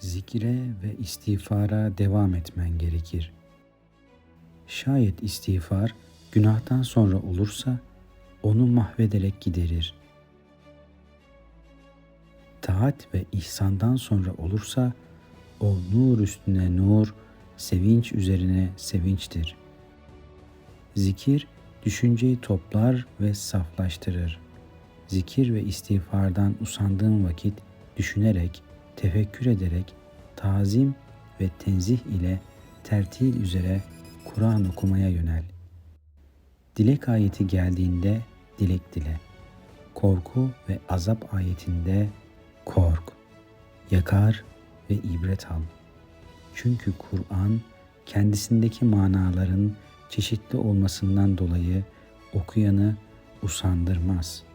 zikre ve istiğfara devam etmen gerekir. Şayet istiğfar günahtan sonra olursa onu mahvederek giderir. Taat ve ihsandan sonra olursa o nur üstüne nur, sevinç üzerine sevinçtir. Zikir düşünceyi toplar ve saflaştırır. Zikir ve istiğfardan usandığın vakit düşünerek, tefekkür ederek, tazim ve tenzih ile tertil üzere Kur'an okumaya yönel. Dilek ayeti geldiğinde dilek dile. Korku ve azap ayetinde kork. Yakar ve ibret al. Çünkü Kur'an kendisindeki manaların çeşitli olmasından dolayı okuyanı usandırmaz.''